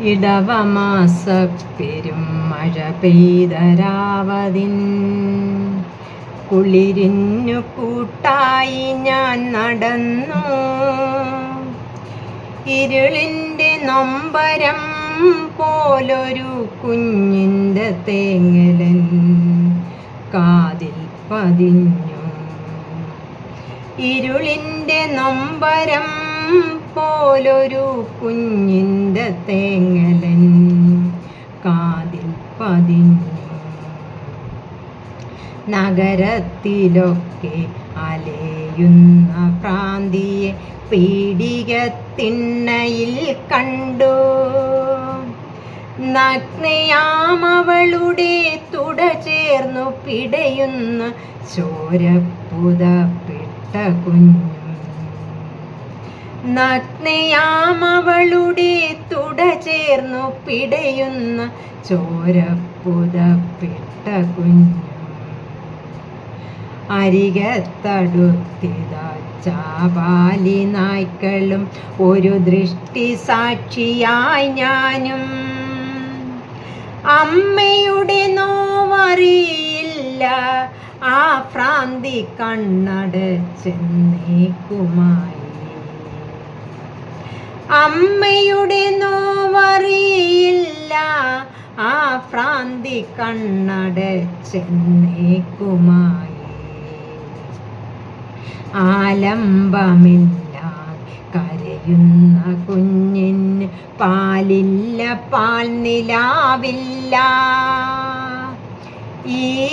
ഇടവമാസ പെരും മഴ പെയ്തരാവതിൻ. കുളിരിഞ്ഞു കൂട്ടായി ഞാൻ നടന്നു. ഇരുളിന്റെ നൊമ്പരം പോലൊരു കുഞ്ഞിന്റെ തേങ്ങലൻ കാതിൽ പതിഞ്ഞു. ഇരുളിന്റെ നൊമ്പരം പോലൊരു കുഞ്ഞിന്റെ തേങ്ങലൻ കാതിൽ പതിഞ്ഞു. നഗരത്തിലൊക്കെ അലയുന്ന പ്രാന്തിയെ പീഡികത്തിണ്ണയിൽ കണ്ടു. നഗ്നയാമവളുടെ തുട ചേർന്നു പിടയുന്ന ചോരപ്പുതപ്പിട്ട കുഞ്ഞും നഗ്നയാമവളുടെ തുട ചേർന്നു പിടയുന്ന ചോരപ്പുതപ്പെട്ട കുഞ്ഞു അരികത്തടുത്തിത ചാപാലി നായ്ക്കളും ഒരു ദൃഷ്ടി സാക്ഷിയായി ഞാനും. അമ്മയുടെ നോവറിയില്ല ആ ഭ്രാന്തി കണ്ണടച്ചെന്നേക്കുമായി അമ്മയുടെ നോവറിയില്ല. ആ ഭ്രാന്തി കണ്ണടച്ചെന്നേക്കുമായി. ആലംബമില്ലാതെ കരയുന്ന കുഞ്ഞിന് പാലില്ല പാൽ നിലാവില്ല ഈ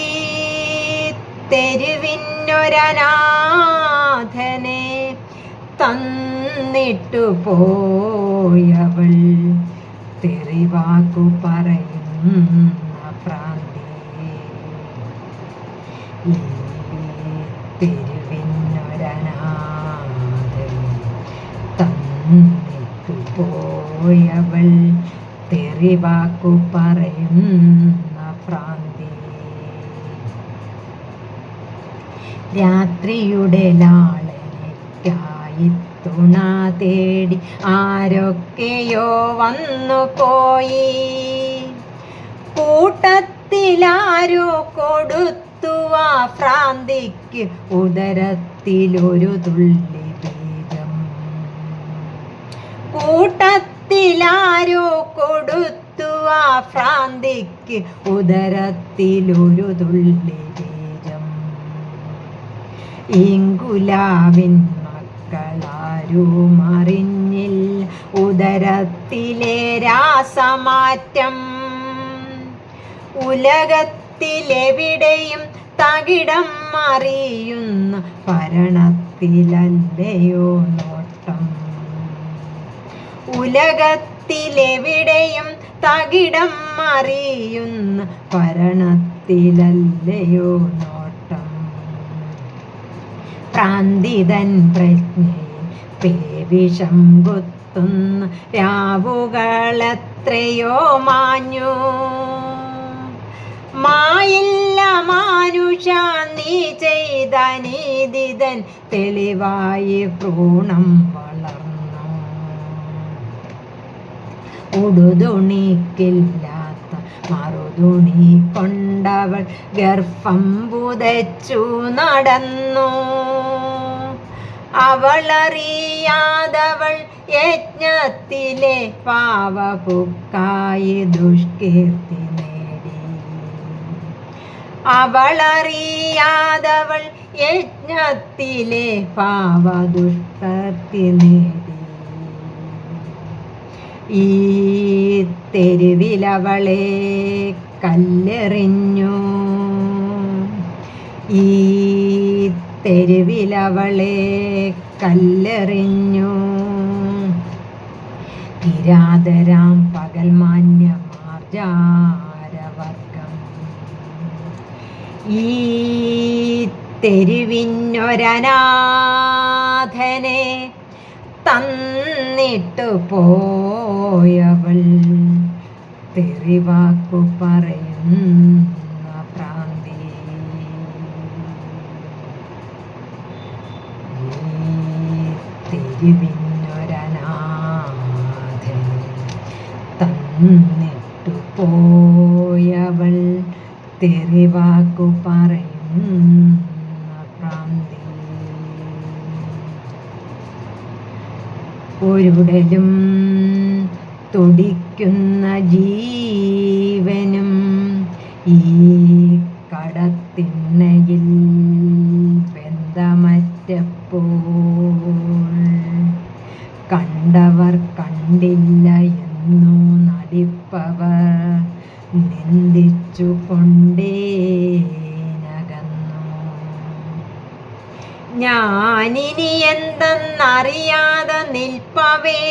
തെരുവിനൊരനാഥനെ തന്നിട്ടു പോയവൾ തെറിവാക്കു പറയുന്ന പ്രാന്തി. തന്നിട്ടു പോയവൾ തെറിവാക്കു പറയുന്ന പ്രാന്തി. രാത്രിയുടെ ലാളനയ്ക്കായി തുണ തേടി ആരൊക്കെയോ വന്നു പോയി. കൂട്ടത്തിലാരോ കൊടുത്തു ആ ഭ്രാന്തിക്ക് ഉദരത്തിലൊരു തുള്ളി ബീജം കൂട്ടത്തിലാരോ കൊടുത്തു ആ ഭ്രാന്തിക്ക് ഉദരത്തിലൊരു തുള്ളി ബീജം ഇങ്കുലാവിൻ മക്കളാരും അറിഞ്ഞില്ല ഉദരത്തിലെ രാസമാറ്റം ഉലകത്തിലെവിടെയും തകിടം അറിയുന്ന ഭരണത്തിലല്ലയോ നോട്ടം ഉലകത്തിലെവിടെയും തകിടം അറിയുന്ന ഭരണത്തിലല്ലയോ നോട്ടം പ്രാന്തിതൻ പ്രജ്ഞയിൽ പേവിഷം കുത്തുന്ന രാവുകളത്രയോ മാഞ്ഞു. മായില്ല മാനുഷ നീ ചെയ്ത നീതിതൻ തെളിവായി ഭ്രൂണം വളർന്നു. ഉടുതുണിക്കില്ലാത്ത മറുതുണി കൊണ്ടവൾ ഗർഭം പുതച്ചു നടന്നു. അവളറിയാതവൾ യജ്ഞത്തിലെ പാവപുക്കായി ദുഷ്കീർത്തി നേടി. അവളറിയാതവൾ യജ്ഞത്തിലെ പാവ ദുഷ്കീർത്തി നേടി. ഈ തെരുവിലവളെ കല്ലെറിഞ്ഞു. ഈ തെരുവിലവളെ കല്ലെറിഞ്ഞു. കിരാതരാം പകൽ മാന്യമാർജാരവർഗം ഈ തെരുവിനൊരനാഥനെ തന്നിട്ടു പോയവൾ തെറിവാക്കു പറയുന്ന പ്രാന്തി ഈ തെരുവിനൊരനാഥൻ തൻ എന്നിട്ടു പോയവൾ തെറിവാക്കു പറയുന്ന പ്രാന്തി. ഒരുടലും തുടിക്കുന്ന ജീവനും ഈ കൊണ്ടേനകന്നു ഞാനിനി എന്തെന്നറിയാതെ നിൽപ്പവേ.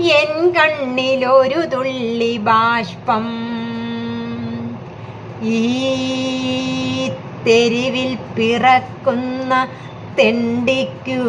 എൻ കണ്ണിലൊരു തുള്ളി ബാഷ്പം. ഈ തെരുവിൽ പിറക്കുന്ന തെണ്ടിക്കു